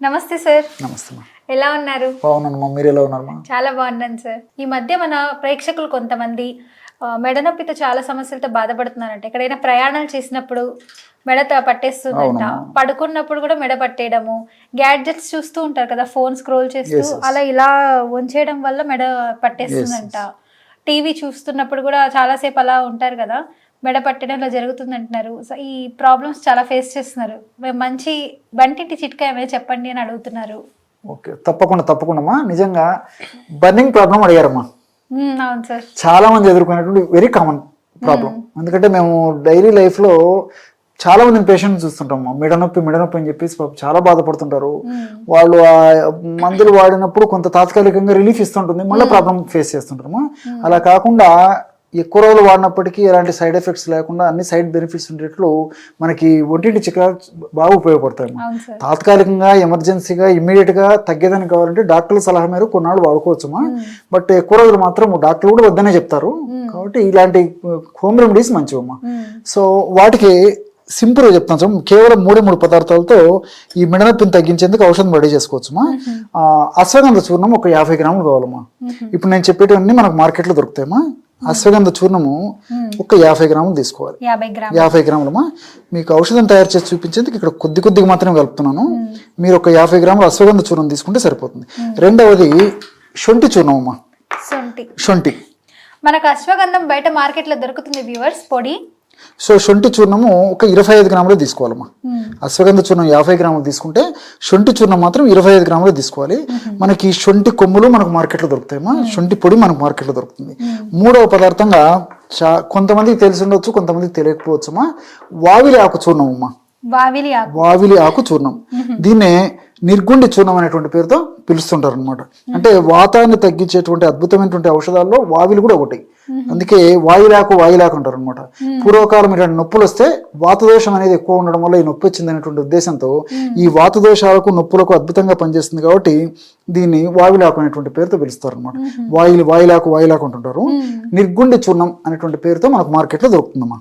నమస్తే సార్. నమస్తే ఎలా ఉన్నారు? బాగున్నాను మీరు ఎలా ఉన్నారమ్మా చాలా బాగున్నాను సార్. ఈ మధ్య మన ప్రేక్షకులు కొంతమంది ఆ, మెడ నొప్పితో చాలా సమస్యలతో బాధపడుతున్నారంట. ఎక్కడైనా ప్రయాణాలు చేసినప్పుడు మెడ పట్టేస్తుందంట. పడుకున్నప్పుడు కూడా మెడ పట్టేయడము. గ్యాడ్జెట్స్ చూస్తూ ఉంటారు కదా ఫోన్ స్క్రోల్ చేస్తూ. అలా ఇలా ఉంచేయడం వల్ల మెడ పట్టేస్తుందంట. టీవీ చూస్తున్నప్పుడు కూడా చాలాసేపు అలా ఉంటారు కదా. మెడ పట్టడం ఇలా జరుగుతుంది అంటున్నారు సో ఈ ప్రాబ్లమ్స్ చాలా ఫేస్ చేస్తున్నారు. మేము మంచి బంటింటి చిట్కా ఏమైనా చెప్పండి అని అడుగుతున్నారు. ఓకే తప్పకుండా తప్పకుండా నిజంగా బర్నింగ్ ప్రాబ్లం అడిగారమ్మా. మ్మ్, అవును సార్. చాలా మంది ఎదుర్కొనేటువంటి వెరీ కామన్ ప్రాబ్లం ఎందుకంటే మేము డైలీ లైఫ్లో చాలా మంది పేషెంట్స్ చూస్తుంటాం మెడ నొప్పి మెడ నొప్పి అని చెప్పేసి పాపం చాలా బాధపడుతుంటారు. వాళ్ళు ఆ మందులు వాడినప్పుడు కొంత తాత్కాలికంగా రిలీఫ్ ఇస్తుంటుంది మళ్ళీ ప్రాబ్లం ఫేస్ చేస్తుంటారు అలా కాకుండా ఎక్కువ రోజులు వాడినప్పటికీ ఎలాంటి సైడ్ ఎఫెక్ట్స్ లేకుండా అన్ని సైడ్ బెనిఫిట్స్ ఉండేట్లు మనకి ఒంటింటి చిక్క బాగా ఉపయోగపడతాయి తాత్కాలికంగా ఎమర్జెన్సీగా ఇమ్మీడియట్గా తగ్గేదని కావాలంటే డాక్టర్ల సలహా మేరకు కొన్నాళ్ళు వాడుకోవచ్చుమా? బట్ ఎక్కువ రోజులు మాత్రం డాక్టర్లు కూడా వద్దనే చెప్తారు. కాబట్టి ఇలాంటి హోమ్ రెమెడీస్ మంచివమ్మా. మ్మ్. సో వాటికి సింపుల్గా చెప్తాను సార్ కేవలం మూడే మూడు పదార్థాలతో ఈ మిడనొప్పిని తగ్గించేందుకు ఔషధం రెడీ చేసుకోవచ్చుమా? అశ్వగంధ చూర్ణం ఒక యాభై గ్రాములు కావాలమ్మా. ఇప్పుడు నేను చెప్పేటివన్నీ మనకు మార్కెట్లో దొరుకుతాయమ్మా. అశ్వగంధ చూర్ణము ఒక యాభై గ్రాములు తీసుకోవాలి. యాభై గ్రామ్ యాభై గ్రాములమా? మీకు ఔషధం తయారు చేసి చూపించేందుకు ఇక్కడ కొద్ది కొద్దిగా మాత్రమే కలుపుతున్నాను. మీరు ఒక యాభై గ్రాముల అశ్వగంధ చూర్ణం తీసుకుంటే సరిపోతుంది. రెండవది శొంఠి చూర్ణం అమ్మా శొంఠి. మనకు అశ్వగంధం బయట మార్కెట్లో దొరుకుతుంది వ్యూవర్స్ పొడి. సో శొంఠి చూర్ణము ఒక ఇరవై ఐదు గ్రాములు తీసుకోవాలమ్మా. అశ్వగంధ చూర్ణం యాభై గ్రాములు తీసుకుంటే శొంఠి చూర్ణం మాత్రం ఇరవై ఐదు గ్రాములు తీసుకోవాలి. మనకి శొంఠి కొమ్ములు మనకు మార్కెట్లో దొరుకుతాయమ్మా. శొంఠి పొడి మనకు మార్కెట్లో దొరుకుతుంది. మూడవ పదార్థంగా చా కొంతమందికి తెలిసి ఉండొచ్చు కొంతమందికి తెలియకపోవచ్చమ్మా వావిలి ఆకు చూర్ణం అమ్మా వావిలి ఆకు చూర్ణం. దీన్నే నిర్గుండి చూర్ణం అనేటువంటి పేరుతో పిలుస్తుంటారు అనమాట అంటే వాతాన్ని తగ్గించేటువంటి అద్భుతమైనటువంటి ఔషధాల్లో వావిలి కూడా ఒకటి. అందుకే వాయులాకు వాయులాకు అంటారు అనమాట పూర్వకాలం ఇలాంటి నొప్పులు వస్తే వాతదోషం అనేది ఎక్కువ ఉండడం వల్ల ఈ నొప్పి వచ్చింది అనేటువంటి ఉద్దేశంతో ఈ వాతదోషాలకు నొప్పులకు అద్భుతంగా పనిచేస్తుంది కాబట్టి దీన్ని వాయులాకు అనేటువంటి పేరుతో పిలుస్తారు అనమాట వాయులు వాయులాకు వాయులాకు అంటుంటారు. నిర్గుండి చూర్ణం అనేటువంటి పేరుతో మనకు మార్కెట్లో దొరుకుతుందమ్మా.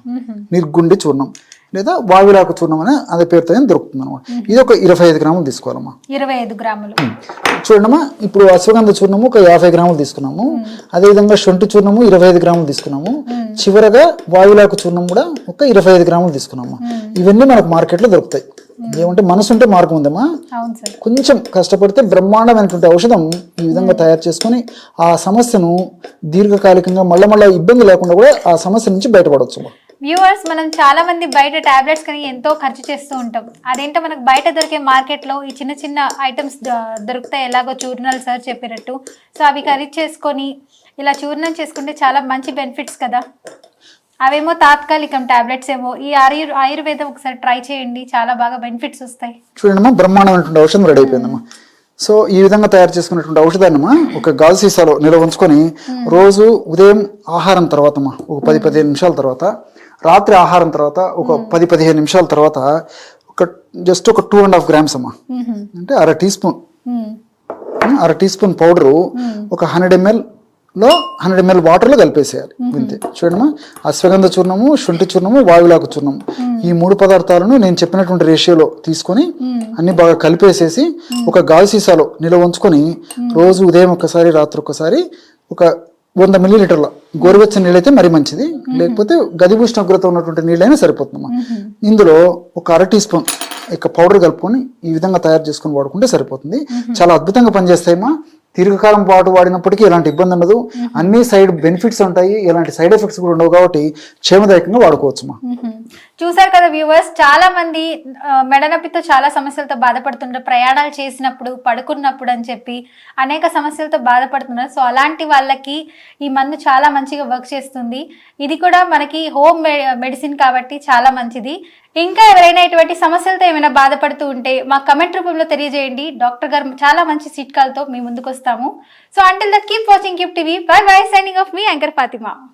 నిర్గుండి చూర్ణం. లేదా వావిలాకు చూర్ణం అనే అదే పేరుతో దొరుకుతుంది అనమాట ఇది ఒక ఇరవై ఐదు గ్రాములు తీసుకోవాలమ్మా. ఇరవై ఐదు గ్రాములు. చూడమ్మా ఇప్పుడు అశ్వగంధ చూర్ణము ఒక యాభై గ్రాములు తీసుకున్నాము. అదేవిధంగా శొంఠి చూర్ణము ఇరవై ఐదు గ్రాములు తీసుకున్నాము. చివరగా వాయులాకు చూర్ణం కూడా ఒక ఇరవై ఐదు గ్రాములు తీసుకున్నాము. ఇవన్నీ మనకు మార్కెట్లో దొరుకుతాయి. ఏమంటే మనసు ఉంటే మార్గం ఉందమ్మా. కొంచెం కష్టపడితే బ్రహ్మాండమైనటువంటి ఔషధం ఈ విధంగా తయారు చేసుకొని ఆ సమస్యను దీర్ఘకాలికంగా మళ్ళా మళ్ళీ ఇబ్బంది లేకుండా కూడా ఆ సమస్య నుంచి బయటపడవచ్చు వ్యూవర్స్ మనం చాలా మంది బయట టాబ్లెట్స్ కానీ ఎంతో ఖర్చు చేస్తూ ఉంటాం. అదేంటో మనకు బయట దొరికే మార్కెట్లో ఈ చిన్న చిన్న ఐటమ్స్ దొరుకుతాయి. ఎలాగో చూర్ణాలు సార్ చెప్పినట్టు. సో అవి ఖరీదు చేసుకొని ఇలా చూర్ణం చేసుకుంటే చాలా మంచి బెనిఫిట్స్ కదా. అవేమో తాత్కాలికం టాబ్లెట్స్ ఏమో. ఈ ఆయుర్ ఆయుర్వేదం ఒకసారి ట్రై చేయండి. చాలా బాగా బెనిఫిట్స్ వస్తాయి. చూడండమ్మా బ్రహ్మాండమైనటువంటి ఔషధం రెడీ అయిపోయిందమ్మా. సో ఈ విధంగా తయారు చేసుకున్నటువంటి ఔషధాన్నమ్మా ఒక గాజు సీసాలో నిల్వ ఉంచుకొని రోజు ఉదయం ఆహారం తర్వాత అమ్మా ఒక పది పదిహేను నిమిషాల తర్వాత రాత్రి ఆహారం తర్వాత ఒక పది పదిహేను నిమిషాల తర్వాత ఒక జస్ట్ ఒక టూ అండ్ హాఫ్ గ్రామ్స్ అమ్మా. అంటే అర టీ స్పూన్. అర టీ స్పూన్ పౌడరు ఒక హండ్రెడ్ ఎంఎల్లో హండ్రెడ్ ఎంఎల్ వాటర్లో కలిపేసేయాలి. ఇంతే చూడమ్మా. అశ్వగంధ చూర్ణము శుంఠి చూర్ణము వాయులాకు చూర్ణము. ఈ మూడు పదార్థాలను నేను చెప్పినటువంటి రేషియోలో తీసుకొని అన్ని బాగా కలిపేసేసి ఒక గాజు సీసాలో నిల్వ ఉంచుకొని రోజు ఉదయం ఒకసారి రాత్రి ఒకసారి ఒక వంద మిల్లీలీటర్ల గోరువెచ్చని నీళ్ళైతే మరీ మంచిది. లేకపోతే గది ఉష్ణోగ్రత ఉన్నటువంటి నీళ్ళైనా సరిపోతుందమ్మా. ఇందులో ఒక అర టీ స్పూన్ ఇక పౌడర్ కలుపుకొని ఈ విధంగా తయారు చేసుకొని వాడుకుంటే సరిపోతుంది. చాలా అద్భుతంగా పనిచేస్తాయమ్మా. దీర్ఘకాలం పాటు వాడినప్పటికీ ఎలాంటి ఇబ్బంది ఉండదు. అన్ని సైడ్ బెనిఫిట్స్ ఉంటాయి. ఎలాంటి సైడ్ ఎఫెక్ట్స్ కూడా ఉండవు కాబట్టి క్షేమదాయకంగా వాడుకోవచ్చుమా. చూసారు కదా వ్యూవర్స్ చాలా మంది మెడ నొప్పితో చాలా సమస్యలతో బాధపడుతుంటారు. ప్రయాణాలు చేసినప్పుడు పడుకున్నప్పుడు అని చెప్పి అనేక సమస్యలతో బాధపడుతున్నారు. సో అలాంటి వాళ్ళకి ఈ మందు చాలా మంచిగా వర్క్ చేస్తుంది. ఇది కూడా మనకి హోమ్ మెడిసిన్ కాబట్టి చాలా మంచిది. ఇంకా ఎవరైనా ఇటువంటి సమస్యలతో ఏమైనా బాధపడుతూ ఉంటే మా కమెంట్ రూపంలో తెలియజేయండి. డాక్టర్ గారు చాలా మంచి చిట్కాలతో మీ ముందుకు వస్తాము. So until that keep watching keep TV bye bye signing off me anchor Fatima.